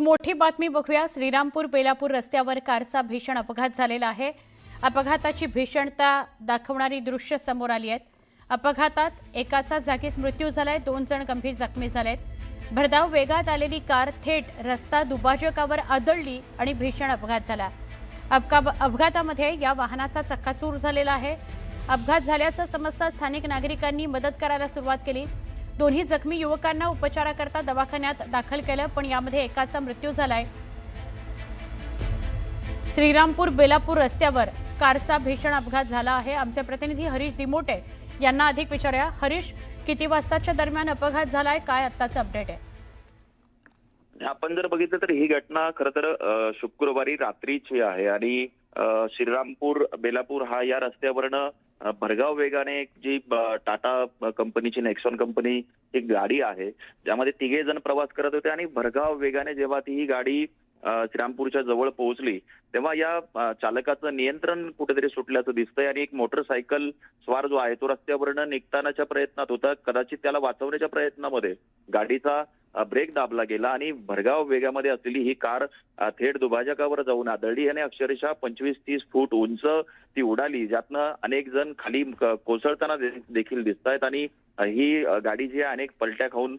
एक मोठी बातमी बघूया. श्रीरामपूर बेलापूर रस्त्यावर कारचा भीषण अपघात झालेला आहे. अपघाताची भीषणता दाखवणारी दृश्य समोर आली आहेत. अपघातात एकाचा जागीच मृत्यू झालाय दोन जण गंभीर जखमी झालेत. भरधाव वेगात आलेली कार थेट रस्ता दुभाजकावर आदळली आणि भीषण अपघात झाला. अपघा अपघातामध्ये या वाहनाचा चक्काचूर झालेला आहे. अपघात झाल्याचं समजता स्थानिक नागरिकांनी मदत करायला सुरुवात केली. दोन्ही जखमी युवकांना उपचाराकरता दवाखान्यात दाखल केलं पण यामध्ये एकाचा मृत्यू झालाय. श्रीरामपूर बेलापूर रस्त्यावर कारचा भीषण अपघात झाला आहे. आमचे प्रतिनिधी हरीश दिमोटे यांना अधिक विचारूया. हरीश किती वाजताच्या दरम्यान अपघात झालाय? काय आत्ताचं अपडेट आहे? आपण जर बघितलं तर ही घटना खरं तर शुक्रवारी रात्रीची आहे आणि श्रीरामपूर बेलापूर हा या रस्त्यावरनं भरगाव वेगाने एक जी टाटा कंपनीची नेक्सॉन कंपनी एक गाडी आहे ज्यामध्ये तिघे जण प्रवास करत होते आणि भरगाव वेगाने जेव्हा ती ही गाडी श्रीरामपूरच्या जवळ पोहोचली तेव्हा या चालकाचं नियंत्रण कुठेतरी सुटल्याचं दिसतंय आणि एक मोटरसायकल स्वार जो आहे तो रस्त्यावरनं निघतानाच्या प्रयत्नात होता कदाचित त्याला वाचवण्याच्या प्रयत्नामध्ये गाडीचा ब्रेक दाबला गेला आणि भरगाव वेगामध्ये असलेली ही कार थेट दुभाजकावर जाऊन आदळली आणि अक्षरशः पंचवीस तीस फूट उंच ती उडाली. ज्यातनं अनेक जण खाली कोसळताना देखील दिसत आहेत आणि ही गाडी जी आहे अनेक पलट्या खाऊन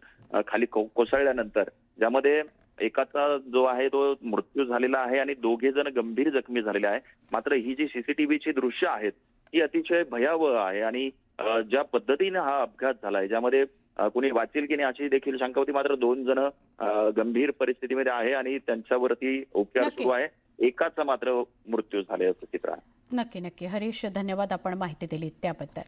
खाली को- कोसळल्यानंतर ज्यामध्ये एकाचा जो आहे तो मृत्यू झालेला आहे आणि दोघे जण गंभीर जखमी झालेले आहे. मात्र ही जी सीसीटीव्हीची दृश्य आहेत ही अतिशय भयावह आहे आणि ज्या पद्धतीने हा अपघात झालाय ज्यामध्ये कुणी वाचेल की नाही अशी देखील शंका होती मात्र दोन जण गंभीर परिस्थितीमध्ये आहे आणि त्यांच्यावरती उपचार. सुरू आहे. एकाचा मात्र मृत्यू झाल्याचं चित्र आहे. नक्की नक्की. हरीश धन्यवाद आपण माहिती दिली त्याबद्दल.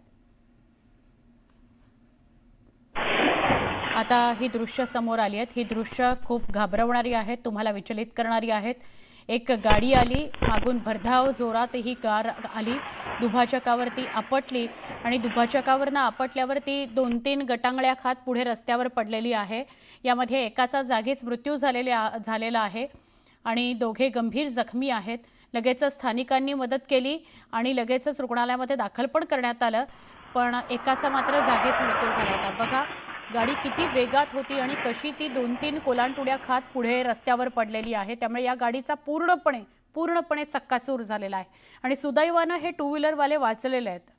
आता ही दृश्य समोर आली आहेत. ही दृश्य खूप घाबरवणारी आहेत तुम्हाला विचलित करणारी आहेत. एक गाडी आली मागून भरधाव जोरात ही कार आली. दुभाजकावरती आपटली आणि दुभाजकावरनं आपटल्यावरती दोन तीन गटांगळ्या खात पुढे रस्त्यावर पडलेली आहे. यामध्ये एकाचा जागीच मृत्यू झालेला झालेला आहे आणि दोघे गंभीर जखमी आहेत. लगेचच स्थानिकांनी मदत केली आणि लगेचच रुग्णालयामध्ये दाखल पण करण्यात आलं पण एकाचा मात्र जागीच मृत्यू झाला होता. बघा गाडी किती वेगात होती आणि कशी ती दोन तीन कोलांटुड्या खात पुढे रस्त्यावर पडलेली आहे त्यामुळे या गाडीचा पूर्णपणे पूर्णपणे चक्काचूर झालेला आहे. आणि सुदैवानं हे टू व्हीलरवाले वाचलेले आहेत.